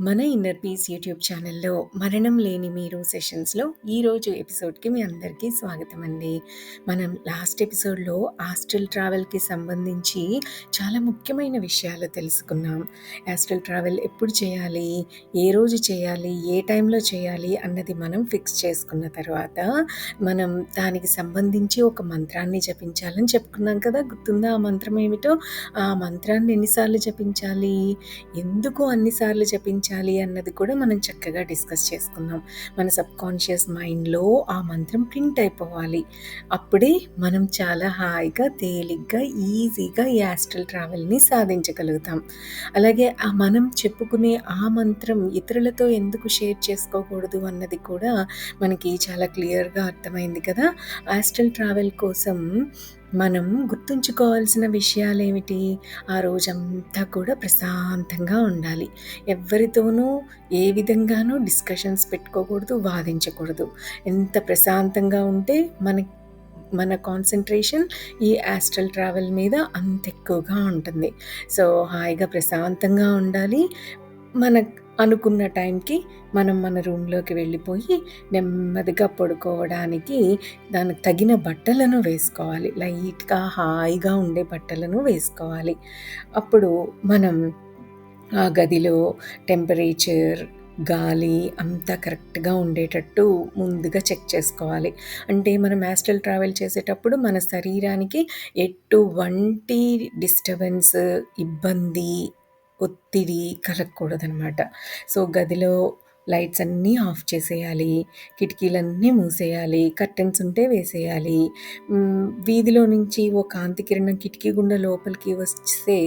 మన inner peace YouTube ఛానల్లో మరణం లేని మీరు సెషన్స్లో ఈరోజు ఎపిసోడ్కి మీ అందరికీ స్వాగతం అండి. మనం లాస్ట్ ఎపిసోడ్లో ఆస్ట్రల్ ట్రావెల్కి సంబంధించి చాలా ముఖ్యమైన విషయాలు తెలుసుకున్నాం. ఆస్ట్రల్ ట్రావెల్ ఎప్పుడు చేయాలి? ఏ రోజు చేయాలి? ఏ టైంలో చేయాలి? అన్నది మనం ఫిక్స్ చేసుకున్న తర్వాత మనం దానికి సంబంధించి ఒక మంత్రాన్ని జపించాలని చెప్పుకున్నాం కదా? గుర్తుందా ఆ మంత్రం ఏమిటో? ఆ మంత్రాన్ని ఎన్నిసార్లు జపించాలి? ఎందుకు అన్నిసార్లు జపించాలి? పాటించాలి అన్నది కూడా మనం చక్కగా డిస్కస్ చేసుకుందాం. మన సబ్ కాన్షియస్ మైండ్లో ఆ మంత్రం ప్రింట్ అయిపోవాలి. అప్పుడే మనం చాలా హాయిగా తేలిగ్గా ఈజీగా ఈ యాస్ట్రల్ ట్రావెల్ని సాధించగలుగుతాం. అలాగే ఆ మనం చెప్పుకునే ఆ మంత్రం ఇతరులతో ఎందుకు షేర్ చేసుకోకూడదు అన్నది కూడా మనకి చాలా క్లియర్గా అర్థమైంది కదా. యాస్ట్రల్ ట్రావెల్ కోసం మనం గుర్తుంచుకోవాల్సిన విషయాలు ఏమిటి ఆ రోజంతా కూడా ప్రశాంతంగా ఉండాలి. ఎవరితోనూ ఏ విధంగానూ డిస్కషన్స్ పెట్టుకోకూడదు వాదించకూడదు. ఎంత ప్రశాంతంగా ఉంటే మన మన కాన్సన్ట్రేషన్ ఈ యాస్ట్రల్ ట్రావెల్ మీద అంత ఎక్కువగా ఉంటుంది. సో హాయిగా ప్రశాంతంగా ఉండాలి. మన అనుకున్న టైంకి మనం మన రూమ్లోకి వెళ్ళిపోయి నెమ్మదిగా పడుకోవడానికి దానికి తగిన బట్టలను వేసుకోవాలి. లైట్గా హాయిగా ఉండే బట్టలను వేసుకోవాలి. అప్పుడు మనం ఆ గదిలో టెంపరేచర్ గాలి అంతా కరెక్ట్గా ఉండేటట్టు ముందుగా చెక్ చేసుకోవాలి. అంటే మనం యాస్ట్రల్ ట్రావెల్ చేసేటప్పుడు మన శరీరానికి ఎటువంటి డిస్టర్బెన్స్ ఇబ్బంది ఒత్తిడి కలగకూడదనమాట సో గదిలో లైట్స్ అన్నీ ఆఫ్ చేసేయాలి కిటికీలన్నీ మూసేయాలి కర్టెన్స్ ఉంటే వేసేయాలి. వీధిలో నుంచి ఓ కాంతి కిరణం కిటికీ గుండా లోపలికి వస్తే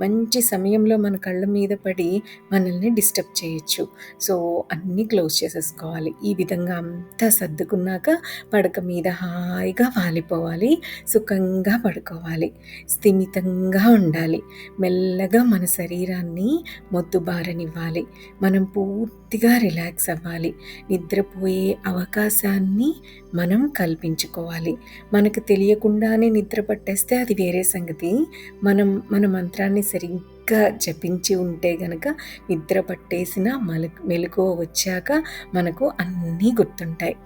మంచి సమయంలో మన కళ్ళ మీద పడి మనల్ని డిస్టర్బ్ చేయొచ్చు. సో అన్నీ క్లోజ్ చేసేసుకోవాలి. ఈ విధంగా అంతా సర్దుకున్నాక పడక మీద హాయిగా వాలిపోవాలి సుఖంగా పడుకోవాలి స్థిమితంగా ఉండాలి. మెల్లగా మన శరీరాన్ని మొద్దుబారనివ్వాలి మనం పూర్తిగా రిలాక్స్ అవ్వాలి. నిద్రపోయే అవకాశాన్ని మనం కల్పించుకోవాలి. మనకు తెలియకుండానే నిద్ర పట్టేస్తే అది వేరే సంగతి. మనం మన మంత్రాన్ని సరిగ్గా జపించి ఉంటే గనక నిద్ర పట్టేసిన మలకు మెలకువ వచ్చాక మనకు అన్నీ గుర్తుంటాయి.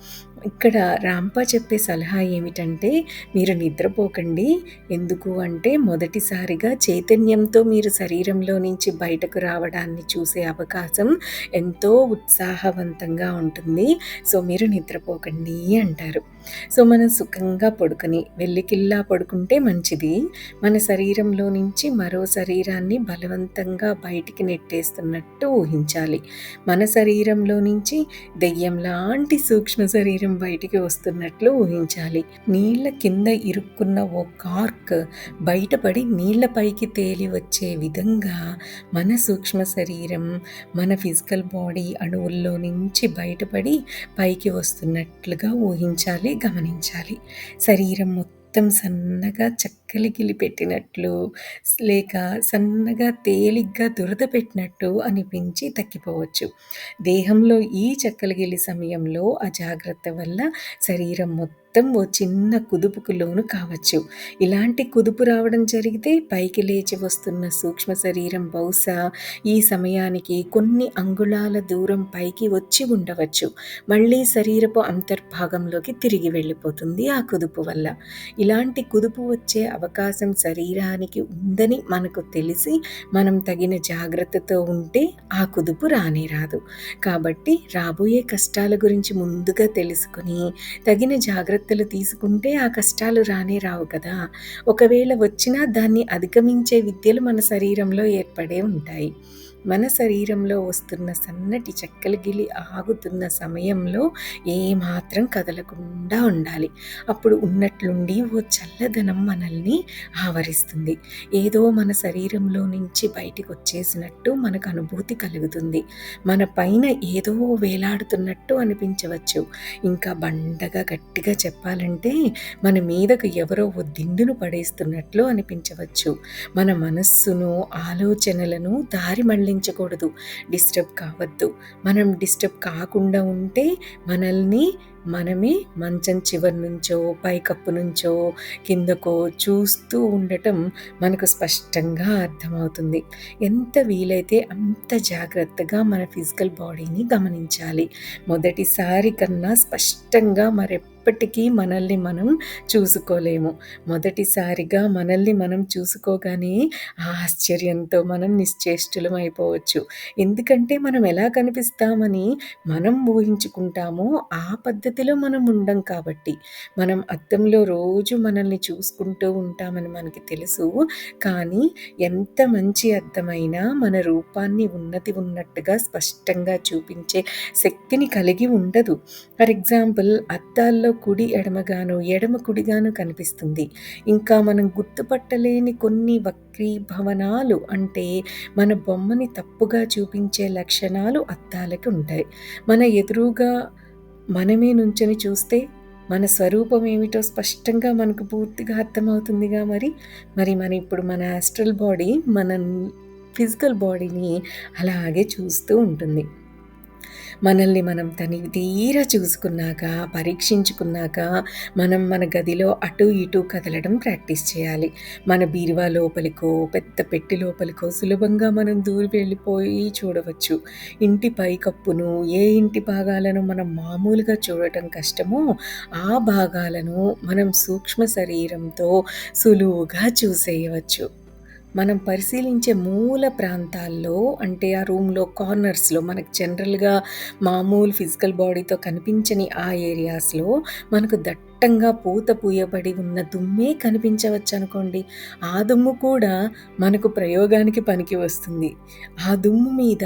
ఇక్కడ రాంప చెప్పే సలహా ఏమిటంటే మీరు నిద్రపోకండి. ఎందుకు అంటే మొదటిసారిగా చైతన్యంతో మీరు శరీరంలో నుంచి బయటకు రావడాన్ని చూసే అవకాశం ఎంతో ఉత్సాహవంతంగా ఉంటుంది. సో మీరు నిద్రపోకండి అంటారు. సో మనం సుఖంగా పడుకొని వెళ్ళికిల్లా పడుకుంటే మంచిది. మన శరీరంలో నుంచి మరో శరీరాన్ని బలవంతంగా బయటికి నెట్టేస్తున్నట్టు ఊహించాలి. మన శరీరంలో నుంచి దెయ్యం లాంటి సూక్ష్మ శరీరం బయటికి వస్తున్నట్లు ఊహించాలి. నీళ్ళ కింద ఇరుక్కున్న ఓ కార్క్ బయటపడి నీళ్ళ పైకి తేలి వచ్చే విధంగా మన సూక్ష్మ శరీరం మన ఫిజికల్ బాడీ అణువుల్లో నుంచి బయటపడి పైకి వస్తున్నట్లుగా ఊహించాలి. గమనించాలి. శరీరం మొత్తం సన్నగా చక్కలిగిలి పెట్టినట్లు లేక సన్నగా తేలిగ్గా దురద పెట్టినట్టు అనిపించి తగ్గిపోవచ్చు. దేహంలో ఈ చక్కలిగిలి సమయంలో అజాగ్రత్త వల్ల శరీరం మొత్తం మొత్తం ఓ చిన్న కుదుపుకు లోను కావచ్చు. ఇలాంటి కుదుపు రావడం జరిగితే పైకి లేచి వస్తున్న సూక్ష్మ శరీరం బహుశా ఈ సమయానికి కొన్ని అంగుళాల దూరం పైకి వచ్చి ఉండవచ్చు. మళ్ళీ శరీరపు అంతర్భాగంలోకి తిరిగి వెళ్ళిపోతుంది ఆ కుదుపు వల్ల. ఇలాంటి కుదుపు వచ్చే అవకాశం శరీరానికి ఉందని మనకు తెలిసి మనం తగిన జాగ్రత్తతో ఉంటే ఆ కుదుపు రానే రాదు. కాబట్టి రాబోయే కష్టాల గురించి ముందుగా తెలుసుకుని తగిన జాగ్రత్త జాగ్రత్తలు తీసుకుంటే ఆ కష్టాలు రానే రావు కదా. ఒకవేళ వచ్చినా దాన్ని అధిగమించే విద్యలు మన శరీరంలో ఏర్పడే ఉంటాయి. మన శరీరంలో వస్తున్న సన్నటి చెక్కలు గిలి ఆగుతున్న సమయంలో ఏమాత్రం కదలకుండా ఉండాలి. అప్పుడు ఉన్నట్లుండి ఓ చల్లదనం మనల్ని ఆవరిస్తుంది. ఏదో మన శరీరంలో నుంచి బయటికి వచ్చేసినట్టు మనకు అనుభూతి కలుగుతుంది. మన పైన ఏదో వేలాడుతున్నట్టు అనిపించవచ్చు. ఇంకా బండగా గట్టిగా చెప్పాలంటే మన మీదకు ఎవరో ఓ దిండును పడేస్తున్నట్లు అనిపించవచ్చు. మన మనస్సును ఆలోచనలను దారి మళ్ళీ మళ్ళించకూడదు డిస్టర్బ్ కావద్దు. మనం డిస్టర్బ్ కాకుండా ఉంటే మనల్ని మనమే మంచం చివరి నుంచో పైకప్పు నుంచో కిందకో చూస్తూ ఉండటం మనకు స్పష్టంగా అర్థమవుతుంది. ఎంత వీలైతే అంత జాగ్రత్తగా మన ఫిజికల్ బాడీని గమనించాలి. మొదటిసారి కన్నా స్పష్టంగా మరెప్పటికీ మనల్ని మనం చూసుకోలేము. మొదటిసారిగా మనల్ని మనం చూసుకోగానే ఆశ్చర్యంతో మనం నిశ్చేష్టులం అయిపోవచ్చు. ఎందుకంటే మనం ఎలా కనిపిస్తామని మనం ఊహించుకుంటామో ఆ పద్ధతి స్థితిలో మనం ఉండం కాబట్టి మనం అద్దంలో రోజు మనల్ని చూసుకుంటూ ఉంటామని మనకి తెలుసు. కానీ ఎంత మంచి అర్థమైనా మన రూపాన్ని ఉన్నతి ఉన్నట్టుగా స్పష్టంగా చూపించే శక్తిని కలిగి ఉండదు. ఫర్ ఎగ్జాంపుల్ అద్దాల్లో కుడి ఎడమగాను ఎడమ కుడిగాను కనిపిస్తుంది. ఇంకా మనం గుర్తుపట్టలేని కొన్ని వక్రీభవనాలు అంటే మన బొమ్మని తప్పుగా చూపించే లక్షణాలు అద్దాలకు ఉంటాయి. మన ఎదురుగా మనమే నుంచొని చూస్తే మన స్వరూపం ఏమిటో స్పష్టంగా మనకు పూర్తిగా అర్థమవుతుందిగా మరి. మరి మన ఇప్పుడు మన ఆస్ట్రల్ బాడీ మన ఫిజికల్ బాడీని అలాగే చూస్తూ ఉంటుంది. మనల్ని మనం తని తీరా చూసుకున్నాక పరీక్షించుకున్నాక మనం మన గదిలో అటు ఇటు కదలడం ప్రాక్టీస్ చేయాలి. మన బీరువా లోపలికో పెద్ద పెట్టి లోపలికో సులభంగా మనం దూరి వెళ్ళిపోయి చూడవచ్చు. ఇంటి పైకప్పును ఏ ఇంటి భాగాలను మనం మామూలుగా చూడటం కష్టమో ఆ భాగాలను మనం సూక్ష్మ శరీరంతో సులువుగా చూసేయవచ్చు. మనం పరిశీలించే మూల ప్రాంతాల్లో అంటే ఆ రూమ్‌లో కార్నర్స్‌లో మనకు జనరల్‌గా మామూలు ఫిజికల్ బాడీతో కనిపించని ఆ ఏరియాస్‌లో మనకు దట్టంగా పూత పూయబడి ఉన్న దుమ్మే కనిపించవచ్చు అనుకోండి ఆ దుమ్ము కూడా మనకు ప్రయోగానికి పనికి వస్తుంది. ఆ దుమ్ము మీద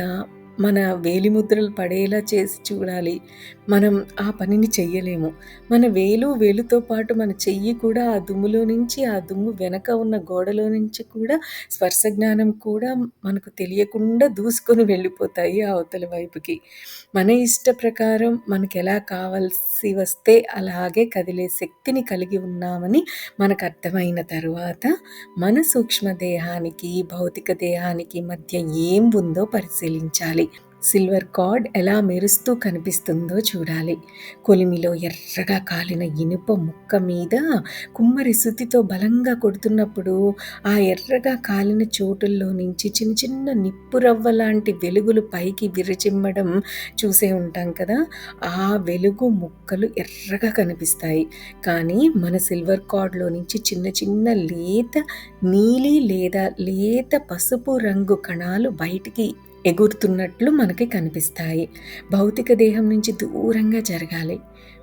మన వేలిముద్రలు పడేలా చేసి చూడాలి. మనం ఆ పనిని చెయ్యలేము. మన వేలు, వేలుతో పాటు మన చెయ్యి కూడా ఆ దుమ్ములో నుంచి, ఆ దుమ్ము వెనక ఉన్న గోడలో నుంచి కూడా స్పర్శ జ్ఞానం కూడా మనకు తెలియకుండా దూసుకొని వెళ్ళిపోతాయి ఆ అవతల వైపుకి. మన ఇష్ట ప్రకారం మనకెలా కావాల్సి వస్తే అలాగే కదిలే శక్తిని కలిగి ఉన్నామని మనకు అర్థమైన తరువాత, మన సూక్ష్మ దేహానికి, భౌతిక దేహానికి మధ్య ఏం ఉందో పరిశీలించాలి. సిల్వర్ కార్డ్ ఎలా మెరుస్తూ కనిపిస్తుందో చూడాలి. కొలిమిలో ఎర్రగా కాలిన ఇనుప ముక్క మీద కుమ్మరి శుతితో బలంగా కొడుతున్నప్పుడు ఆ ఎర్రగా కాలిన చోటుల్లో నుంచి చిన్న చిన్న నిప్పు రవ్వ లాంటి వెలుగులు పైకి విరచిమ్మడం చూసే ఉంటాం కదా. ఆ వెలుగు ముక్కలు ఎర్రగా కనిపిస్తాయి. కానీ మన సిల్వర్ కార్డ్లో నుంచి చిన్న చిన్న లేత నీలి లేదా లేత పసుపు రంగు కణాలు బయటికి ఎగురుతున్నట్లు మనకి కనిపిస్తాయి. భౌతిక దేహం నుంచి దూరంగా జరగాలి.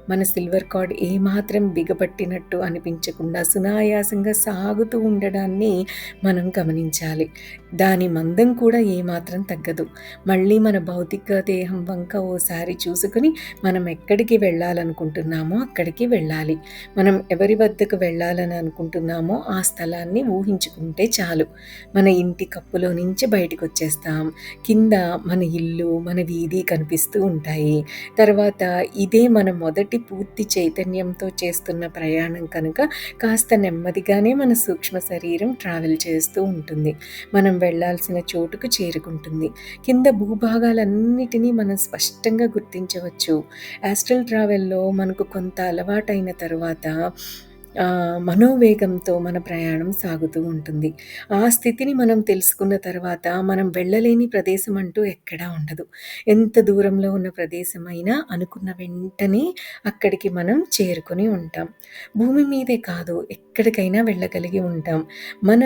మన సిల్వర్ కార్డ్ ఏమాత్రం బిగపట్టినట్టు అనిపించకుండా సునాయాసంగా సాగుతూ ఉండడాన్ని మనం గమనించాలి. దాని మందం కూడా ఏమాత్రం తగ్గదు. మళ్ళీ మన భౌతిక దేహం వంక ఓసారి చూసుకుని మనం ఎక్కడికి వెళ్ళాలనుకుంటున్నామో అక్కడికి వెళ్ళాలి. మనం ఎవరి వద్దకు వెళ్ళాలని అనుకుంటున్నామో ఆ స్థలాన్ని ఊహించుకుంటే చాలు. మన ఇంటి కప్పులో నుంచి బయటకు వచ్చేస్తాం కింద మన ఇల్లు మన వీధి కనిపిస్తూ ఉంటాయి. తర్వాత ఇదే మన మొదటి పూర్తి చైతన్యంతో చేస్తున్న ప్రయాణం కనుక కాస్త నెమ్మదిగానే మన సూక్ష్మ శరీరం ట్రావెల్ చేస్తూ ఉంటుంది. మనం వెళ్ళాల్సిన చోటుకు చేరుకుంటుంది. కింద భూభాగాలన్నిటినీ మనం స్పష్టంగా గుర్తించవచ్చు. యాస్ట్రల్ ట్రావెల్లో మనకు కొంత అలవాటైన తర్వాత మనోవేగంతో మన ప్రయాణం సాగుతూ ఉంటుంది. ఆ స్థితిని మనం తెలుసుకున్న తర్వాత మనం వెళ్ళలేని ప్రదేశం అంటూ ఎక్కడా ఉండదు. ఎంత దూరంలో ఉన్న ప్రదేశమైనా అనుకున్న వెంటనే అక్కడికి మనం చేరుకొని ఉంటాం. భూమి మీదే కాదు ఎక్కడికైనా వెళ్ళగలిగి ఉంటాం. మన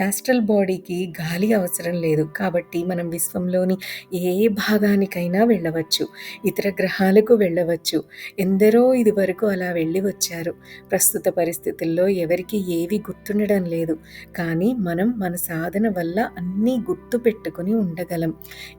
యాస్ట్రల్ బాడీకి గాలి అవసరం లేదు కాబట్టి మనం విశ్వంలోని ఏ భాగానికైనా వెళ్ళవచ్చు. ఇతర గ్రహాలకు వెళ్ళవచ్చు. ఎందరో ఇది వరకు అలా వెళ్ళి వచ్చారు. ప్రస్తుత పరిస్థితుల్లో ఎవరికి ఏవి గుర్తుండడం లేదు. కానీ మనం మన సాధన వల్ల అన్నీ గుర్తు పెట్టుకుని ఉండగలం.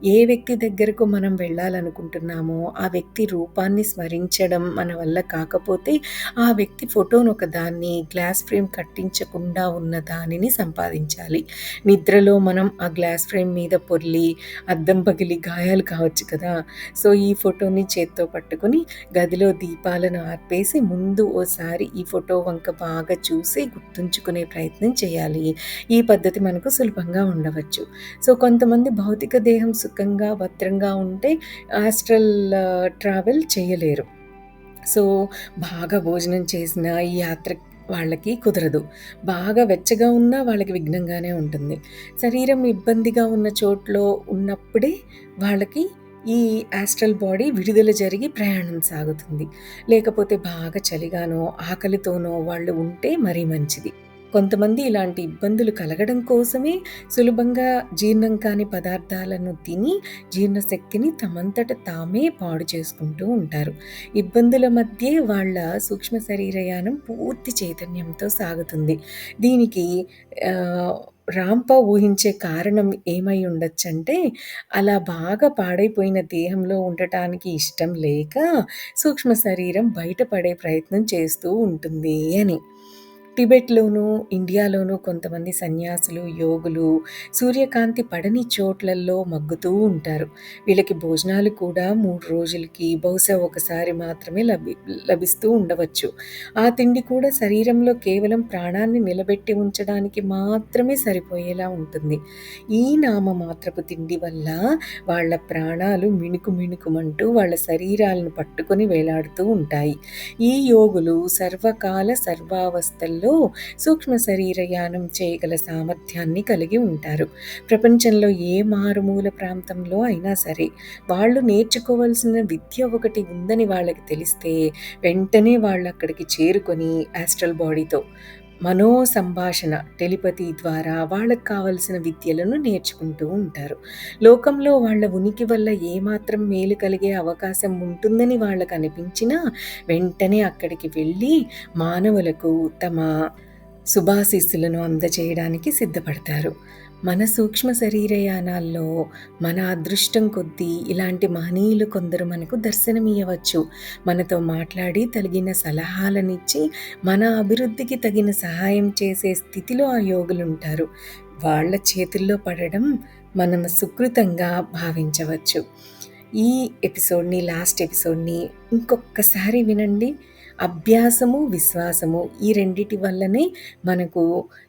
ఏ వ్యక్తి దగ్గరకు మనం వెళ్ళాలనుకుంటున్నామో ఆ వ్యక్తి రూపాన్ని స్మరించడం మన వల్ల కాకపోతే ఆ వ్యక్తి ఫోటోను ఒక దాన్ని గ్లాస్ ఫ్రేమ్ కట్టించకుండా ఉన్న దానిని సంపాదించాలి. నిద్రలో మనం ఆ గ్లాస్ ఫ్రేమ్ మీద పొర్లి అద్దం పగిలి గాయాలు కావచ్చు కదా. సో ఈ ఫోటోని చేత్తో పట్టుకొని గదిలో దీపాలను ఆర్పేసి ముందు ఓసారి ఈ ఫోటో వంక బాగా చూసి గుర్తుంచుకునే ప్రయత్నం చేయాలి. ఈ పద్ధతి మనకు సులభంగా ఉండవచ్చు. సో కొంతమంది భౌతిక దేహం సుఖంగా భద్రంగా ఉంటే ఆస్ట్రల్ ట్రావెల్ చేయలేరు. సో బాగా భోజనం చేసిన ఈ యాత్ర వాళ్ళకి కుదరదు. బాగా వెచ్చగా ఉన్నా వాళ్ళకి విఘ్నంగానే ఉంటుంది. శరీరం ఇబ్బందిగా ఉన్న చోట్లో ఉన్నప్పుడే వాళ్ళకి ఈ ఆస్ట్రల్ బాడీ విడుదల జరిగి ప్రయాణం సాగుతుంది. లేకపోతే బాగా చలిగానో ఆకలితోనో వాళ్ళు ఉంటే మరీ మంచిది. కొంతమంది ఇలాంటి ఇబ్బందులు కలగడం కోసమే సులభంగా జీర్ణం కాని పదార్థాలను తిని జీర్ణశక్తిని తమంతట తామే పాడు చేసుకుంటూ ఉంటారు. ఇబ్బందుల మధ్య వాళ్ళ సూక్ష్మ శరీరయానం పూర్తి చైతన్యంతో సాగుతుంది. దీనికి రాంప ఊహించే కారణం ఏమై ఉండొచ్చంటే అలా బాగా పాడైపోయిన దేహంలో ఉండటానికి ఇష్టం లేక సూక్ష్మ శరీరం బయటపడే ప్రయత్నం చేస్తూ ఉంటుంది అని. టిబెట్లోనూ ఇండియాలోనూ కొంతమంది సన్యాసులు యోగులు సూర్యకాంతి పడని చోట్లల్లో మగ్గుతూ ఉంటారు. వీళ్ళకి భోజనాలు కూడా మూడు రోజులకి బహుశా ఒకసారి మాత్రమే లభి లభిస్తూ ఉండవచ్చు. ఆ తిండి కూడా శరీరంలో కేవలం ప్రాణాన్ని నిలబెట్టి ఉంచడానికి మాత్రమే సరిపోయేలా ఉంటుంది. ఈ నామ మాత్రపు తిండి వల్ల వాళ్ళ ప్రాణాలు మిణుకు మిణుకుమంటూ వాళ్ళ శరీరాలను పట్టుకొని వేలాడుతూ ఉంటాయి. ఈ యోగులు సర్వకాల సర్వావస్థల్లో సమయంలో సూక్ష్మ శరీరయానం చేయగల సామర్థ్యాన్ని కలిగి ఉంటారు. ప్రపంచంలో ఏ మారుమూల ప్రాంతంలో అయినా సరే వాళ్ళు నేర్చుకోవాల్సిన విద్య ఒకటి ఉందని వాళ్ళకి తెలిస్తే వెంటనే వాళ్ళు అక్కడికి చేరుకొని ఆస్ట్రల్ బాడీతో మనో సంభాషణ టెలిపతి ద్వారా వాళ్ళకు కావలసిన విద్యలను నేర్చుకుంటూ ఉంటారు. లోకంలో వాళ్ళ ఉనికి వల్ల ఏమాత్రం మేలు కలిగే అవకాశం ఉంటుందని వాళ్ళకు అనిపించినా వెంటనే అక్కడికి వెళ్ళి మానవులకు తమ శుభాశీస్సులను అందజేయడానికి సిద్ధపడతారు. మన సూక్ష్మ శరీరయానాల్లో మన అదృష్టం కొద్దీ ఇలాంటి మహనీయులు కొందరు మనకు దర్శనమియ్యవచ్చు. మనతో మాట్లాడి తగిన సలహాలనిచ్చి మన అభివృద్ధికి తగిన సహాయం చేసే స్థితిలో ఆ యోగులుంటారు. వాళ్ళ చేతుల్లో పడడం మనం సుకృతంగా భావించవచ్చు. ఈ ఎపిసోడ్ని లాస్ట్ ఎపిసోడ్ని ఇంకొకసారి వినండి. అభ్యాసము విశ్వాసము ఈ రెండిటి వల్లనే మనకు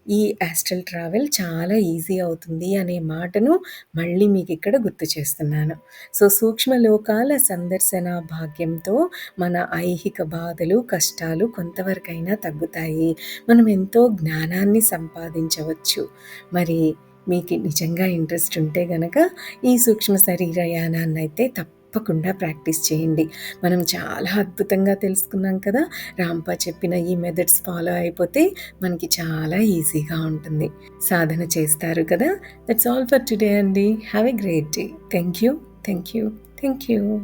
ఈ యాస్ట్రల్ ట్రావెల్ చాలా ఈజీ అవుతుంది అనే మాటను మళ్ళీ మీకు ఇక్కడ గుర్తు చేస్తున్నాను. సో సూక్ష్మ లోకాల సందర్శన భాగ్యంతో మన ఐహిక బాధలు కష్టాలు కొంతవరకైనా తగ్గుతాయి. మనం ఎంతో జ్ఞానాన్ని సంపాదించవచ్చు. మరి మీకు నిజంగా ఇంట్రెస్ట్ ఉంటే గనక ఈ సూక్ష్మ శరీరయానాన్ని అయితే తప్ప తప్పకుండా ప్రాక్టీస్ చేయండి. మనం చాలా అద్భుతంగా తెలుసుకున్నాం కదా? రాంపా చెప్పిన ఈ మెథడ్స్ ఫాలో అయిపోతే మనకి చాలా ఈజీగా ఉంటుంది. సాధన చేస్తారు కదా? దట్స్ ఆల్ ఫర్ టుడే అండి. Have a great day thank you thank you thank you